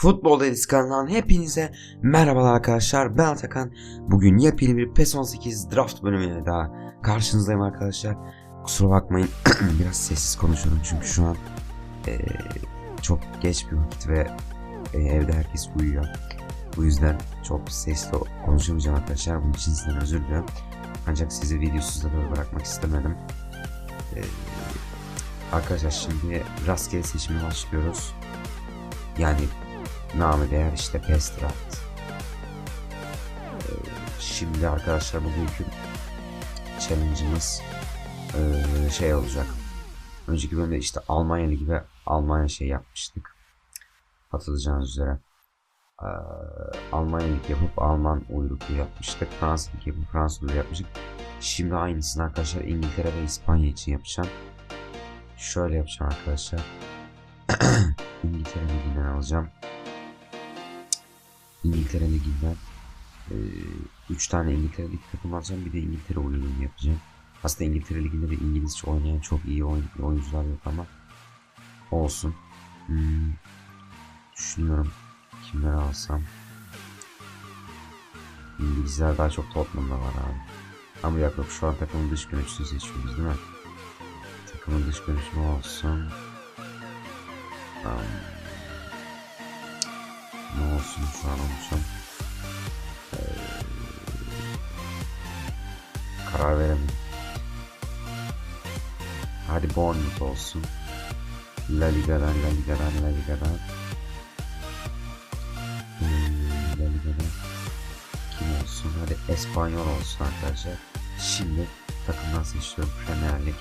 Futbol Edis kanalından hepinize merhabalar arkadaşlar. Ben Atakan. Bugün yepyeni bir PES 18 draft bölümüne daha karşınızdayım arkadaşlar. Kusura bakmayın biraz sessiz konuşuyorum çünkü şu an eee, çok geç bir vakit ve eee, evde herkes uyuyor. Bu yüzden çok sesli konuşamayacağım arkadaşlar. Bunun için sizden özür diliyorum. Ancak sizi videosuz da bırakmak istemedim. Eee, arkadaşlar şimdi rastgele seçime başlıyoruz. Yani namı değer işte PES Draft. Ee, Şimdi arkadaşlar bugünkü challenge'ımız ee, şey olacak. Önceki bölümde işte Almanya Ligi ve Almanya şey yapmıştık. Hatırlayacağınız üzere. Ee, Almanya Ligi yapıp Alman uyruklu yapmıştık. Fransa Ligi yapıp Fransa uyruklu yapmıştık. Şimdi aynısını arkadaşlar İngiltere ve İspanya için yapacağım. Şöyle yapacağım arkadaşlar. İngiltere Ligi'nden alacağım. İngiltere Ligi'nden 3 tane İngiltere Ligi takım alacağım. Bir de İngiltere oyununu yapacağım. Aslında İngiltere Ligi'nde de İngilizce oynayan çok iyi oyun, oyuncular yok ama olsun. Hmm, düşünüyorum kimleri alsam. İngilizler daha çok Tottenham'da var abi. Ama yok şu an takımın dış görünüşünü seçiyoruz değil mi? Takımın dış görünüşü olsun? Um, ne olsun şu an olsun. Ee, karar veremiyorum. Hadi Bournemouth olsun. La Liga'dan, La Liga'dan, La Liga'dan. Hmm, La Liga'dan. Kim olsun? Hadi Espanyol olsun arkadaşlar. Şimdi takımdan seçiyorum Premier Lig.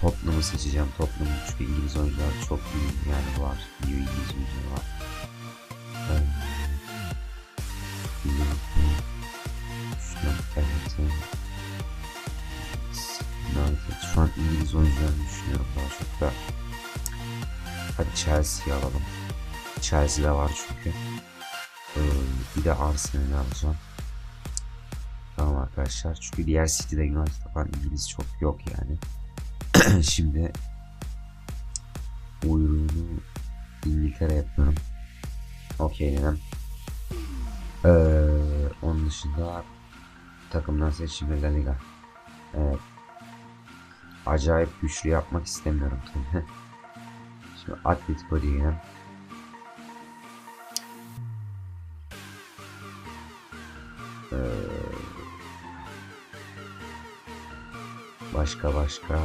Tottenham'ı seçeceğim. Tottenham çünkü İngiliz oyuncular çok iyi yani var. İyi İngiliz oyuncular var. İngiliz oyuncularını düşünüyorum daha çok da. Hadi Chelsea'yi alalım. Chelsea'de var çünkü. Ee, bir de Arsenal'i alacağım. Tamam arkadaşlar. Çünkü diğer City'de United'da falan İngiliz çok yok yani. Şimdi uyruğunu İngiltere yapıyorum. Okey dedim. Ee, onun dışında takımdan seçimi La Liga. Evet. Acayip güçlü yapmak istemiyorum tabii. Şimdi Atletico diyelim. Ee, başka başka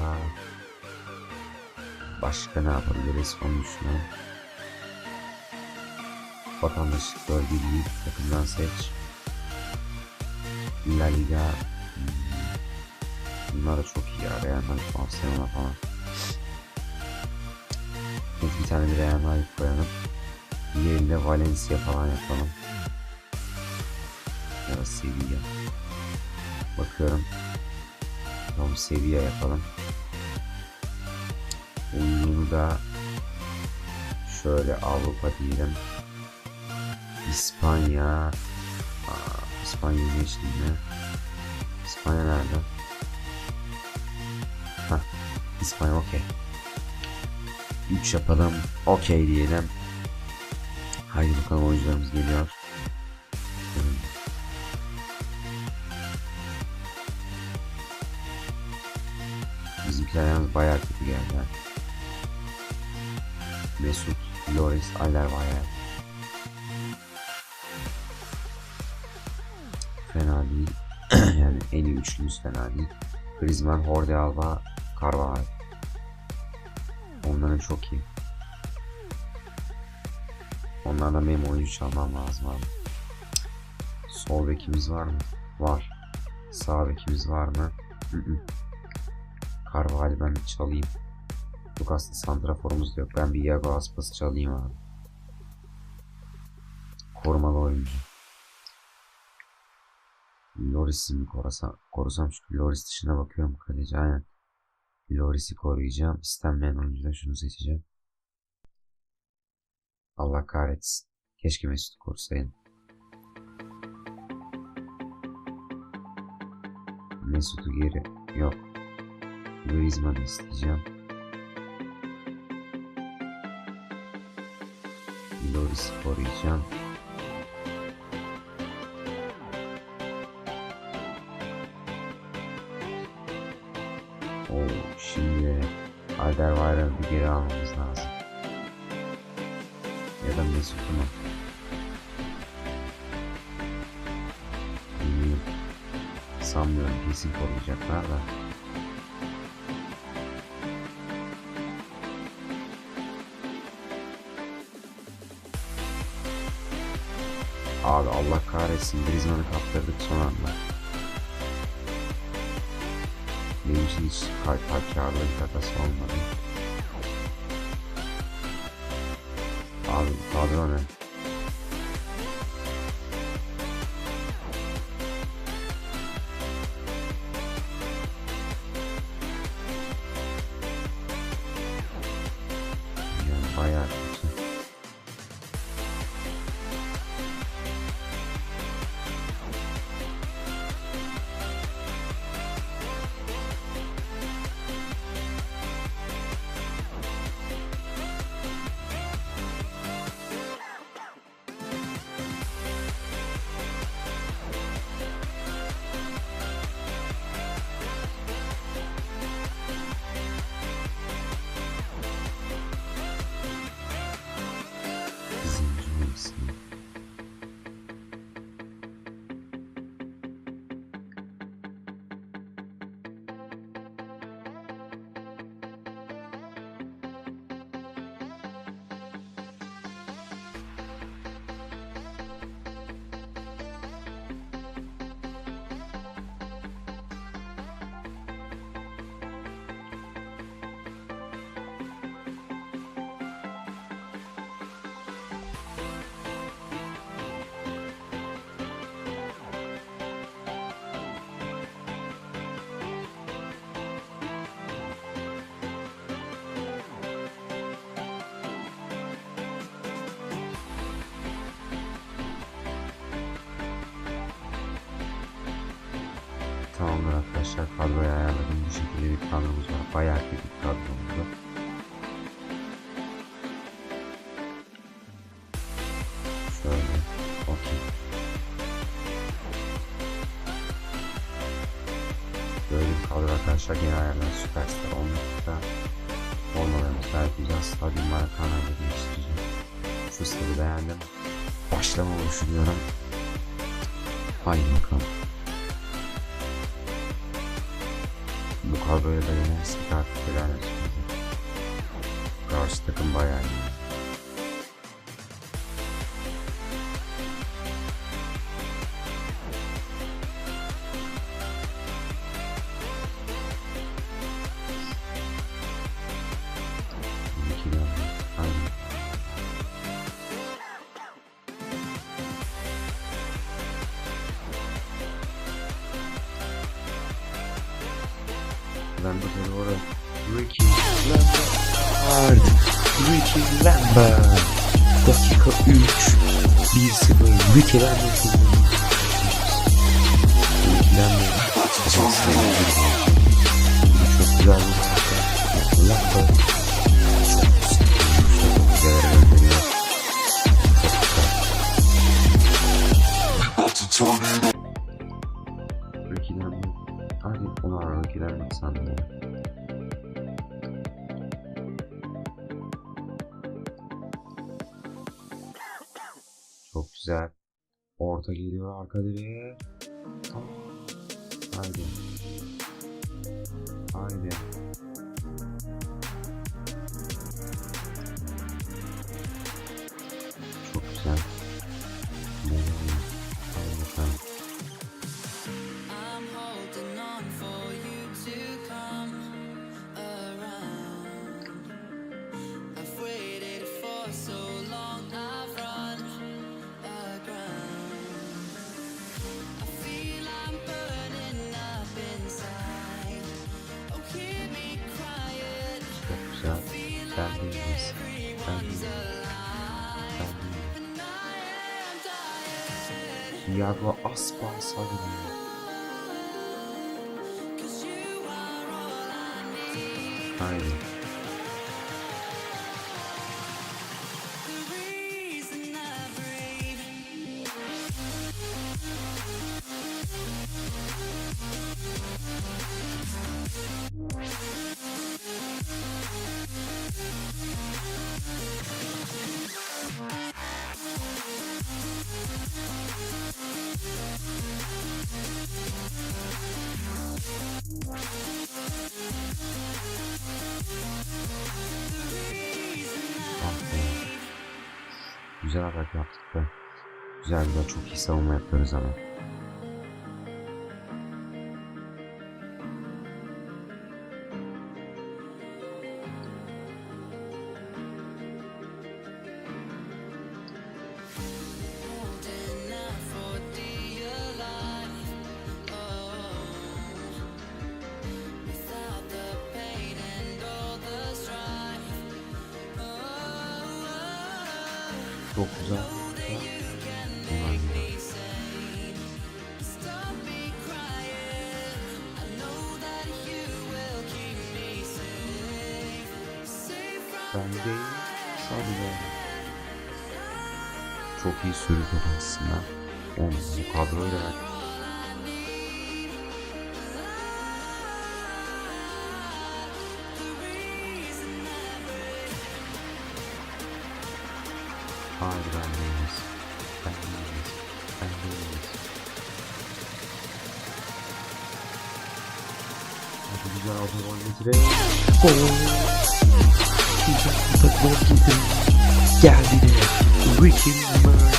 başka ne yapabiliriz onu düşünüyorum. Vatandaşlık bölgeliği takımdan seç. La Liga bunlar da çok iyi ya Real Madrid, Barcelona falan. Evet, bir tane Real Madrid koyalım. Yerine Valencia falan yapalım. Ya da Sevilla. Bakıyorum. Tamam Sevilla yapalım. Oyununu da şöyle Avrupa diyelim. İspanya. Aa, İspanya geçtim mi? İspanya nerede? İspanya okey. 3 yapalım. Okey diyelim. Haydi bakalım oyuncularımız geliyor. Hmm. Bizimkiler yalnız bayağı kötü geldi. Mesut, Loris, Alderweireld. Fena değil. yani en iyi üçlümüz fena değil. Griezmann, Horde Alba, Carvajal. Onların çok iyi. Onlardan benim oyuncu çalmam lazım abi. Sol bekimiz var mı? Var. Sağ bekimiz var mı? Hı ben bir çalayım. Yok aslında santraforumuz da yok. Ben bir Iago Aspas çalayım abi. Korumalı oyuncu. Loris'i mi korusam, korusam çünkü Loris dışına bakıyorum kaleci aynen. Loris'i koruyacağım. İstenmeyen oyuncuda şunu seçeceğim. Allah kahretsin. Keşke Mesut'u korusaydım. Mesut'u geri. Yok. Griezmann'ı isteyeceğim. Loris koruyacağım. Alderweireld'ı bir geri almamız lazım. Ya da Mesut'u mu? Bilmiyorum. Sanmıyorum kesin koruyacaklar da. Abi Allah kahretsin Griezmann'ı kaptırdık son anda. Benim için hiç kalp karlı arkadaşlar kadroyu ayarladım. Bu şekilde bir kadromuz var. Bayağı bir kadromuz var. Şöyle. Okey. Böyle bir kadro arkadaşlar gene ayarlar. Süperstar olmakta. Gayet güzel. Stadyum Maracanã ile değiştireceğim. Şu stadı beğendim. Başlama oluşturuyorum. Haydi bakalım. Bu kadroya da yenersek artık helal olsun bize. Karşı takım bayağı iyi. Lambert'e doğru. Ricky Lambert. Ricky Lambert. Dakika 3. 1-0. Ricky Lambert. Ricky Lambert. Çok güzel bir marka. Lambert. Güzel. Çok sandım ya. Çok güzel. Orta geliyor arka direğe. Haydi. Haydi. Çok güzel. Ben değiliz. Ben değilim. Ben değilim. Güzel atak yaptık da. Güzel güzel çok iyi savunma yapıyoruz ama. Safe from Ben değil. Sadece çok iyi top aslında. Onu bu kadroyla ben Hayır ben değiliz. Ben değiliz. Ben değiliz. Hadi güzel altı gol getirelim. Gol. Güzel bir gol getirelim. Geldi de. Ricky Murray.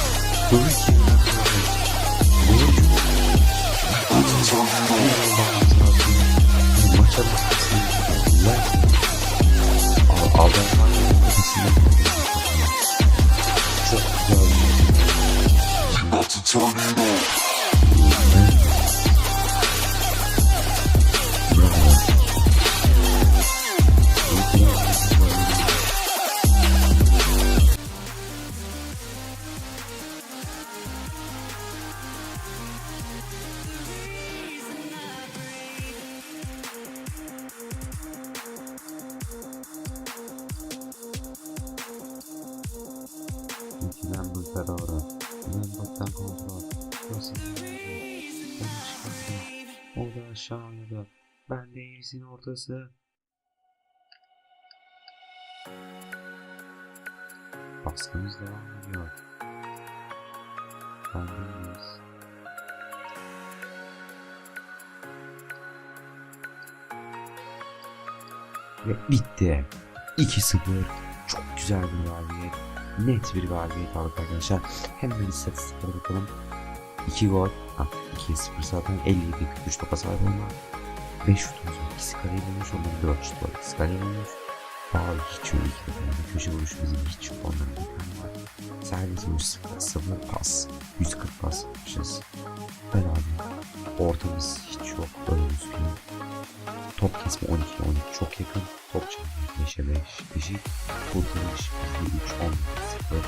Ricky Murray. Gol. Maça baksın. Güzel. Aşağıda. Ben de iyisinin ortası. Baskımız devam ediyor. Ben de iyiyiz. Ve bitti. 2-0. Çok güzel bir galibiyet. Net bir galibiyet aldık arkadaşlar. Hemen istatistiklere bakalım. 2 gol. Ha, 2-0 zaten 57 43 topa sahip olma. 5 şutumuz var. İkisi kaleye bulmuş. Onların 4 şut var. İkisi kaleye bulmuş. Bağlı hiç yok. İki defa. Köşe vuruş bizim hiç yok. Onların bir tane var. Servis vuruş 0, 0 pas. 140 pas yapmışız. Beraber. Ortamız hiç yok. Önümüz falan. Top kesme 12 12 çok yakın. Top çalma 5'e 5. Eşit. Kurtarış bizde 3 10 0.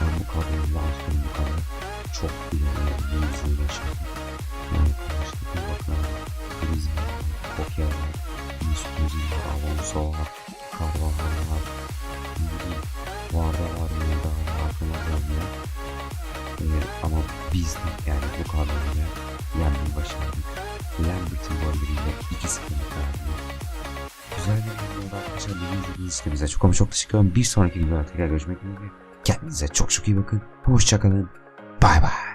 Ben bu kadroyu lazım bu kadar. Çok bir yüzüğü yaşadım. Yani karşıda var. Alonso var. Carvajal var. Ne bileyim. Varda var. Yolda var. Aklıma gelmiyor. Ee, ama biz yani bu kadroyla yenmeyi başardık. Lambert'in golleriyle 2-0 galibiyet. Güzel bir video oldu arkadaşlar. İzlediğiniz için bize çok ama çok teşekkür ederim. Bir sonraki videoda tekrar görüşmek üzere. Kendinize çok çok iyi bakın. Hoşçakalın. 拜拜。